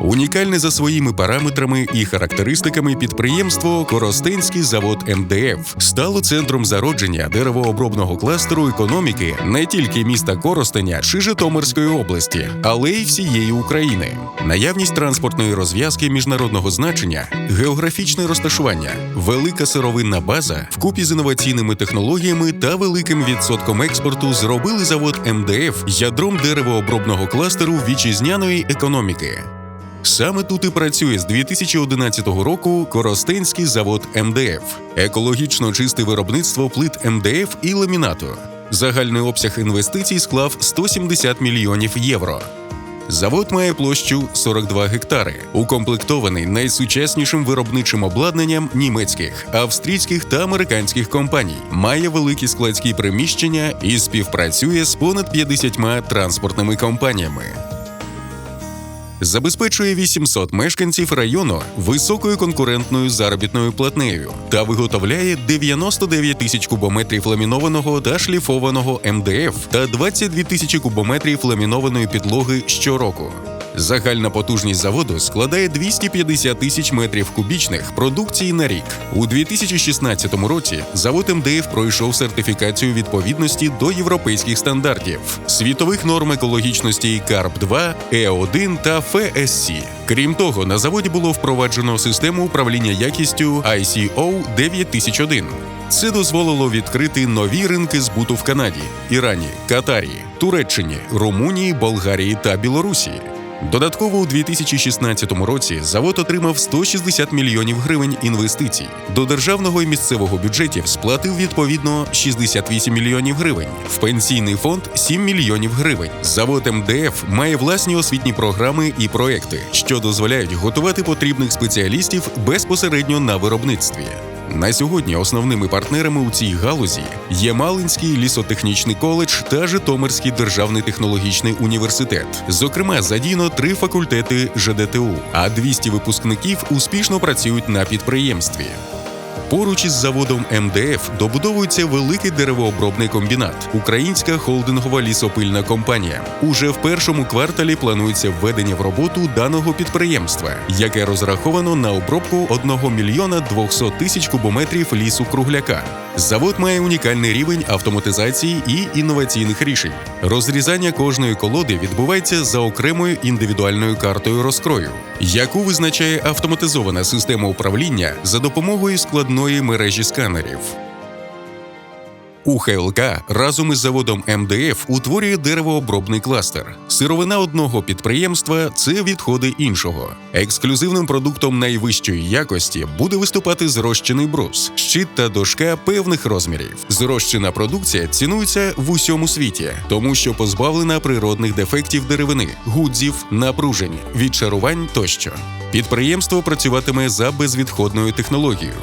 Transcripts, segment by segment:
Унікальне за своїми параметрами і характеристиками підприємство Коростенський завод МДФ стало центром зародження деревообробного кластеру економіки не тільки міста Коростеня чи Житомирської області, але й всієї України. Наявність транспортної розв'язки міжнародного значення, географічне розташування, велика сировинна база вкупі з інноваційними технологіями та великим відсотком експорту зробили завод МДФ ядром деревообробного кластеру вітчизняної економіки. Саме тут і працює з 2011 року Коростенський завод МДФ, екологічно чисте виробництво плит МДФ і ламінату. Загальний обсяг інвестицій склав 170 мільйонів євро. Завод має площу 42 гектари, укомплектований найсучаснішим виробничим обладнанням німецьких, австрійських та американських компаній, має великі складські приміщення і співпрацює з понад 50 транспортними компаніями забезпечує 800 мешканців району високою конкурентною заробітною платнею та виготовляє 99 тисяч кубометрів ламінованого та шліфованого МДФ та 22 тисячі кубометрів ламінованої підлоги щороку. Загальна потужність заводу складає 250 тисяч метрів кубічних продукції на рік. У 2016 році завод МДФ пройшов сертифікацію відповідності до європейських стандартів, світових норм екологічності карп 2 Е1 та ФСС. Крім того, на заводі було впроваджено систему управління якістю ICO 9001. Це дозволило відкрити нові ринки збуту в Канаді, Ірані, Катарі, Туреччині, Румунії, Болгарії та Білорусі. Додатково у 2016 році завод отримав 160 мільйонів гривень інвестицій. До державного і місцевого бюджетів сплатив відповідно 68 мільйонів гривень. В пенсійний фонд 7 мільйонів гривень. Завод МДФ має власні освітні програми і проекти, що дозволяють готувати потрібних спеціалістів безпосередньо на виробництві. На сьогодні основними партнерами у цій галузі є Малинський лісотехнічний коледж та Житомирський державний технологічний університет. Зокрема, задіяно три факультети ЖДТУ, а 200 випускників успішно працюють на підприємстві. Поруч із заводом МДФ добудовується великий деревообробний комбінат, українська холдингова лісопильна компанія. Уже в першому кварталі планується введення в роботу даного підприємства, яке розраховано на обробку 1 мільйона 200 тисяч кубометрів лісу кругляка. Завод має унікальний рівень автоматизації і інноваційних рішень. Розрізання кожної колоди відбувається за окремою індивідуальною картою розкрою, яку визначає автоматизована система управління за допомогою складної мережі сканерів. УХЛК разом із заводом МДФ утворює деревообробний кластер. Сировина одного підприємства це відходи іншого. Ексклюзивним продуктом найвищої якості буде виступати зрощений брус, щит та дошка певних розмірів. Зрощена продукція цінується в усьому світі, тому що позбавлена природних дефектів деревини, гудзів, напружень, відчарувань тощо. Підприємство працюватиме за безвідходною технологією.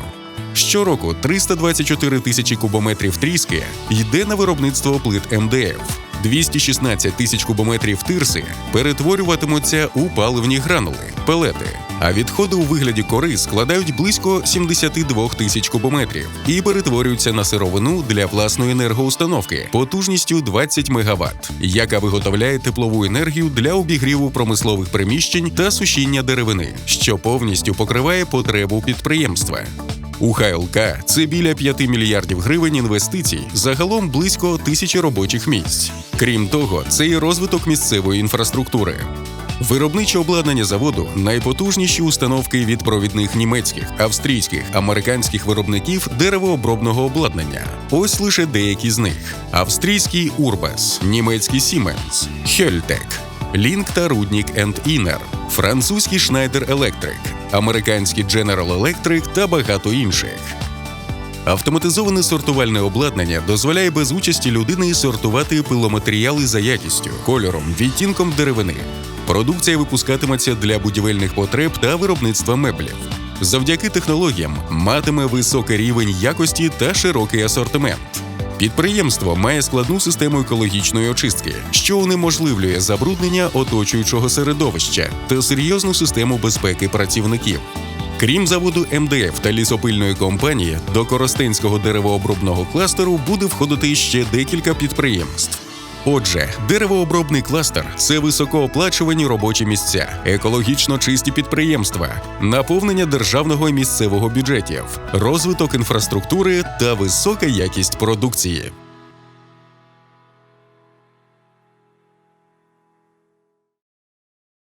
Щороку 324 тисячі кубометрів тріски йде на виробництво плит МДФ. 216 тисяч кубометрів тирси перетворюватимуться у паливні гранули, пелети. А відходи у вигляді кори складають близько 72 тисяч кубометрів і перетворюються на сировину для власної енергоустановки потужністю 20 МВт, яка виготовляє теплову енергію для обігріву промислових приміщень та сушіння деревини, що повністю покриває потребу підприємства. У ХЛК це біля 5 мільярдів гривень інвестицій, загалом близько тисячі робочих місць. Крім того, це і розвиток місцевої інфраструктури. Виробниче обладнання заводу найпотужніші установки від провідних німецьких, австрійських, американських виробників деревообробного обладнання. Ось лише деякі з них: австрійський Урбас, німецький Siemens, Хельтек, Лінк та Руднік Інер, французький Schneider Electric, американський General Electric та багато інших. Автоматизоване сортувальне обладнання дозволяє без участі людини сортувати пиломатеріали за якістю, кольором, відтінком деревини. Продукція випускатиметься для будівельних потреб та виробництва меблів. Завдяки технологіям матиме високий рівень якості та широкий асортимент. Підприємство має складну систему екологічної очистки, що унеможливлює забруднення оточуючого середовища та серйозну систему безпеки працівників. Крім заводу МДФ та лісопильної компанії, до Коростенського деревообробного кластеру буде входити ще декілька підприємств. Отже, деревообробний кластер це високооплачувані робочі місця, екологічно чисті підприємства, наповнення державного і місцевого бюджетів, розвиток інфраструктури та висока якість продукції.